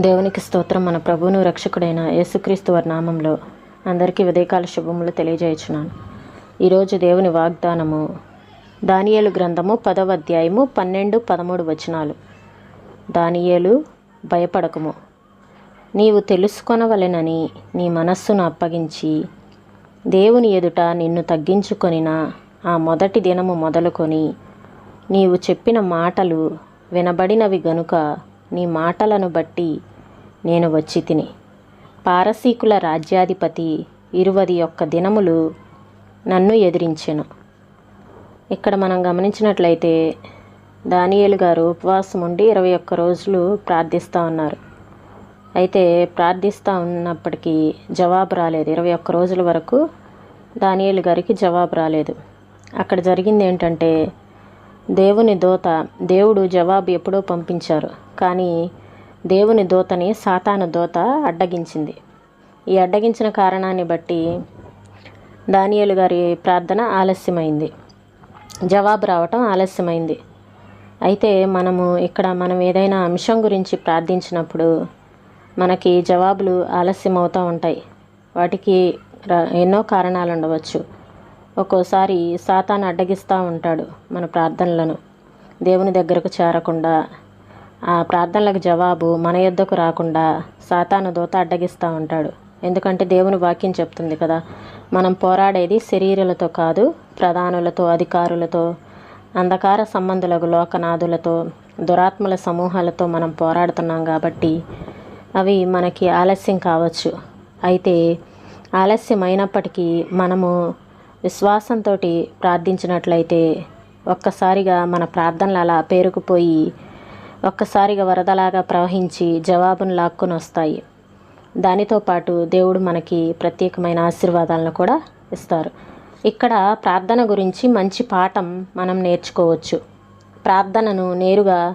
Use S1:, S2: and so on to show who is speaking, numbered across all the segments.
S1: దేవునికి స్తోత్రం. మన ప్రభువును రక్షకుడైన యేసుక్రీస్తు వారి నామంలో అందరికీ ఉదయకాల శుభములు తెలియజేయచున్నాను. ఈరోజు దేవుని వాగ్దానము దానియేలు గ్రంథము పదవ అధ్యాయము పన్నెండు పదమూడు వచనాలు. దానియేలు భయపడకము. నీవు తెలుసుకొనవలెనని నీ మనస్సును అప్పగించి దేవుని ఎదుట నిన్ను తగ్గించుకొనిన ఆ మొదటి దినము మొదలుకొని నీవు చెప్పిన మాటలు వినబడినవి గనుక నీ మాటలను బట్టి నేను వచ్చి తిని. పారసీకుల రాజ్యాధిపతి ఇరువది ఒక్క దినములు నన్ను ఎదిరించెను. ఇక్కడ మనం గమనించినట్లయితే దానియేలు గారు ఉపవాసం ఉండి ఇరవై ఒక్క రోజులు ప్రార్థిస్తూ ఉన్నారు. అయితే ప్రార్థిస్తూ ఉన్నప్పటికీ జవాబు రాలేదు. ఇరవై ఒక్క రోజుల వరకు దానియేలు గారికి జవాబు రాలేదు. అక్కడ జరిగింది ఏంటంటే దేవుని దూత దేవుడు జవాబు ఎప్పుడో పంపించారు. కానీ దేవుని దూతని సాతాను దూత అడ్డగించింది. ఈ అడ్డగించిన కారణాన్ని బట్టి దానియలు గారి ప్రార్థన ఆలస్యమైంది. జవాబు రావటం ఆలస్యమైంది. అయితే మనము ఇక్కడ మనం ఏదైనా అంశం గురించి ప్రార్థించినప్పుడు మనకి జవాబులు ఆలస్యం అవుతూ ఉంటాయి. వాటికి ఎన్నో కారణాలు ఉండవచ్చు. ఒక్కోసారి సాతాను అడ్డగిస్తూ ఉంటాడు మన ప్రార్థనలను. దేవుని దగ్గరకు చేరకుండా ఆ ప్రార్థనలకు జవాబు మన యొద్దకు రాకుండా సాతాను దూత అడ్డగిస్తూ ఉంటాడు. ఎందుకంటే దేవుని వాక్యం చెప్తుంది కదా మనం పోరాడేది శరీరులతో కాదు ప్రధానులతో అధికారులతో అంధకార సంబంధులకు లోకనాథులతో దురాత్మల సమూహాలతో మనం పోరాడుతున్నాం కాబట్టి అవి మనకి ఆలస్యం కావచ్చు. అయితే ఆలస్యం అయినప్పటికీ మనము విశ్వాసంతో ప్రార్థించినట్లయితే ఒక్కసారిగా మన ప్రార్థనలు అలా పేరుకుపోయి ఒక్కసారిగా వరదలాగా ప్రవహించి జవాబును లాక్కొని వస్తాయి. దానితో పాటు దేవుడు మనకి ప్రత్యేకమైన ఆశీర్వాదాలను కూడా ఇస్తారు. ఇక్కడ ప్రార్థన గురించి మంచి పాఠం మనం నేర్చుకోవచ్చు. ప్రార్థనను నేరుగా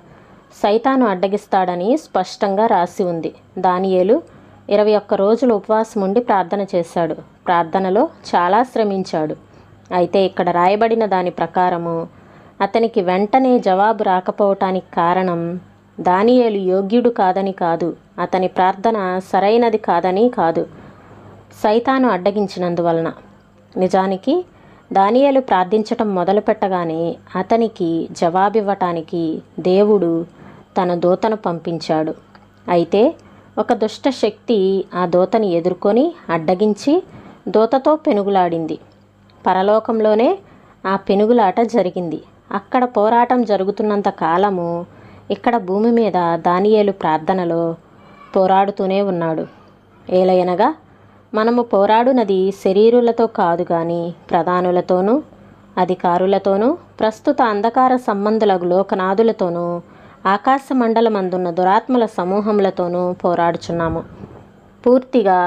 S1: సైతాను అడ్డగిస్తాడని స్పష్టంగా రాసి ఉంది. దానియేలు ఇరవై ఒక్క రోజులు ఉపవాసం ఉండి ప్రార్థన చేశాడు. ప్రార్థనలో చాలా శ్రమించాడు. అయితే ఇక్కడ రాయబడిన దాని ప్రకారము అతనికి వెంటనే జవాబు రాకపోవటానికి కారణం దానియేలు యోగ్యుడు కాదని కాదు. అతని ప్రార్థన సరైనది కాదని కాదు. సైతాను అడ్డగించినందువలన. నిజానికి దానియేలు ప్రార్థించటం మొదలుపెట్టగానే అతనికి జవాబివ్వటానికి దేవుడు తన దూతను పంపించాడు. అయితే ఒక దుష్ట శక్తి ఆ దూతని ఎదుర్కొని అడ్డగించి దూతతో పెనుగులాడింది. పరలోకంలోనే ఆ పెనుగులాట జరిగింది. అక్కడ పోరాటం జరుగుతున్నంత కాలము ఇక్కడ భూమి మీద దానియేలు ప్రార్థనలో పోరాడుతూనే ఉన్నాడు. ఏలయనగా మనము పోరాడునది శరీరులతో కాదు కానీ ప్రధానులతోనూ అధికారులతోనూ ప్రస్తుత అంధకార సంబంధుల లోకనాథులతోనూ ఆకాశ మండలమందున్న దురాత్మల సమూహములతోనూ పోరాడుచున్నాము. పూర్తిగా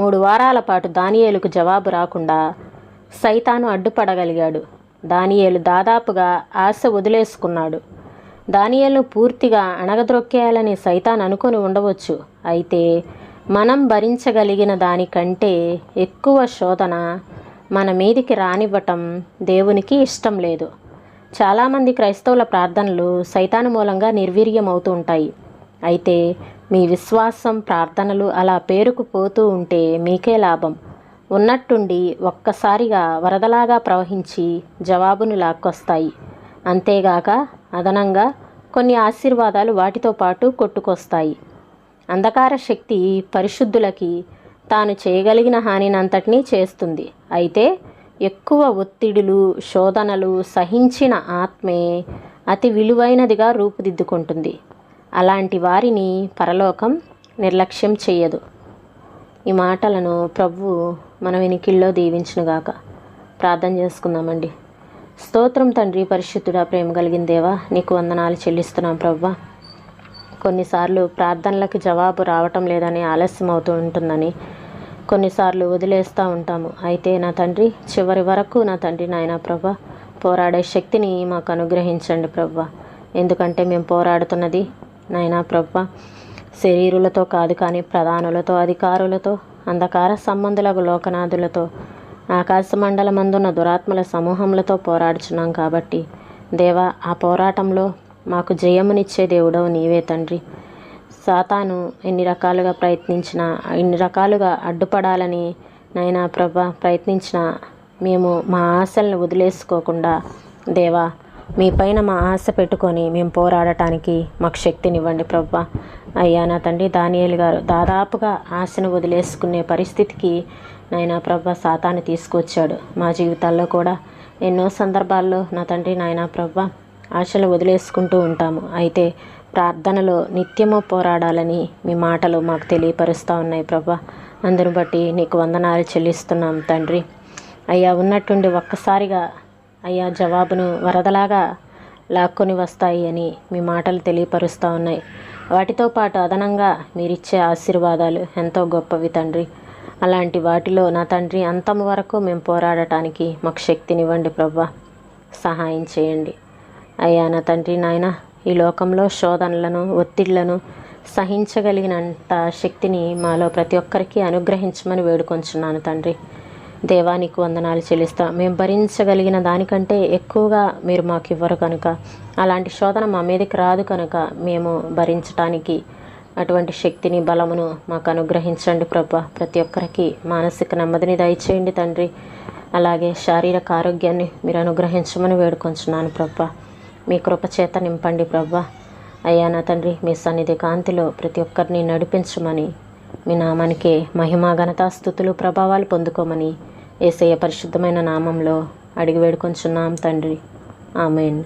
S1: మూడు వారాల పాటు దానియేలుకు జవాబు రాకుండా సైతాను అడ్డుపడగలిగాడు. దానియేలు దాదాపుగా ఆశ వదిలేసుకున్నాడు. దానియేలు పూర్తిగా అణగద్రొక్కేయాలని సైతాన్ అనుకొని ఉండవచ్చు. అయితే మనం భరించగలిగిన దానికంటే ఎక్కువ శోధన మన మీదికి రానివ్వటం దేవునికి ఇష్టం లేదు. చాలామంది క్రైస్తవుల ప్రార్థనలు సైతాను మూలంగా నిర్వీర్యం అవుతూ ఉంటాయి. అయితే మీ విశ్వాసం ప్రార్థనలు అలా పేరుకుపోతూ ఉంటే మీకే లాభం. ఉన్నట్టుండి ఒక్కసారిగా వరదలాగా ప్రవహించి జవాబును లాక్కొస్తాయి. అంతేగాక అదనంగా కొన్ని ఆశీర్వాదాలు వాటితో పాటు కొట్టుకొస్తాయి. అంధకార శక్తి పరిశుద్ధులకి తాను చేయగలిగిన హానినంతటినీ చేస్తుంది. అయితే ఎక్కువ ఒత్తిడులు శోధనలు సహించిన ఆత్మే అతి విలువైనదిగా రూపుదిద్దుకుంటుంది. అలాంటి వారిని పరలోకం నిర్లక్ష్యం చేయదు. ఈ మాటలను ప్రభు మన వెనికిల్లో దీవించునుగాక ప్రార్థన చేసుకుందామండి. స్తోత్రం తండ్రి పరిశుద్ధుడా ప్రేమ కలిగిన దేవా నీకు వందనాలు చెల్లిస్తున్నాం ప్రవ్వా. కొన్నిసార్లు ప్రార్థనలకు జవాబు రావటం లేదని ఆలస్యం అవుతూ ఉంటుందని కొన్నిసార్లు వదిలేస్తూ ఉంటాము. అయితే నా తండ్రి చివరి వరకు నా తండ్రి నాయన ప్రవ్వ పోరాడే శక్తిని మాకు అనుగ్రహించండి ప్రభా ఎందుకంటే మేము పోరాడుతున్నది నాయనా ప్రవ్వ. శరీరులతో కాదు కానీ ప్రధానులతో అధికారులతో అంధకార సంబంధులకు లోకనాథులతో ఆకాశమండలమందున్న దురాత్మల సమూహములతో పోరాడుచున్నాం కాబట్టి. దేవా ఆ పోరాటంలో మాకు జయమునిచ్చే దేవుడవు నీవే తండ్రి. సాతాను ఎన్ని రకాలుగా ప్రయత్నించినా ఎన్ని రకాలుగా అడ్డుపడాలని నైనా ప్రభ ప్రయత్నించిన మేము మా ఆశలను వదిలేసుకోకుండా దేవా మీ పైన మా ఆశ పెట్టుకొని మేము పోరాడటానికి మాకు శక్తినివ్వండి ప్రభా. అయ్యా నా తండ్రి దానియేలు గారు దాదాపుగా ఆశను వదిలేసుకునే పరిస్థితికి నాయనా ప్రభ సాతాను తీసుకొచ్చాడు. మా జీవితాల్లో కూడా ఎన్నో సందర్భాల్లో నా తండ్రి నాయనా ప్రభ ఆశలు వదిలేసుకుంటూ ఉంటాము. అయితే ప్రార్థనలో నిత్యము పోరాడాలని మీ మాటలు మాకు తెలియపరుస్తూ ఉన్నాయి ప్రభా. అందును బట్టి నీకు వందనాలు చెల్లిస్తున్నాం తండ్రి. అయ్యా ఉన్నట్టుండి ఒక్కసారిగా అయ్యా జవాబును వరదలాగా లాక్కొని వస్తాయి అని మీ మాటలు తెలియపరుస్తూ ఉన్నాయి. వాటితో పాటు అదనంగా మీరిచ్చే ఆశీర్వాదాలు ఎంతో గొప్పవి తండ్రి. అలాంటి వాటిలో నా తండ్రి అంతం వరకు మేము పోరాడటానికి మాకు శక్తినివ్వండి ప్రభా సహాయం చేయండి. అయ్యా నా తండ్రి నాయన ఈ లోకంలో శోధనలను ఒత్తిళ్ళను సహించగలిగినంత శక్తిని మాలో ప్రతి ఒక్కరికి అనుగ్రహించమని వేడుకొంచున్నాను తండ్రి. దేవానికి వందనాలు చెల్లిస్తా. మేము భరించగలిగిన దానికంటే ఎక్కువగా మీరు మాకు ఇవ్వరు కనుక. అలాంటి శోధన మా మీదకి రాదు కనుక మేము భరించటానికి అటువంటి శక్తిని బలమును మాకు అనుగ్రహించండి ప్రభా. ప్రతి ఒక్కరికి మానసిక నెమ్మదిని దయచేయండి తండ్రి. అలాగే శారీరక ఆరోగ్యాన్ని మీరు అనుగ్రహించమని వేడుకొంచున్నాను ప్రభా. మీ కృపచేత నింపండి ప్రభా. అయ్యా నా తండ్రి మీ సన్నిధి కాంతిలో ప్రతి ఒక్కరిని నడిపించమని మీ నామానికి మహిమా ఘనతా స్థుతులు ప్రభావాలు పొందుకోమని ఏసయ్య పరిశుద్ధమైన నామంలో అడిగి వేడుకొంచున్నాం తండ్రి. ఆమెన్.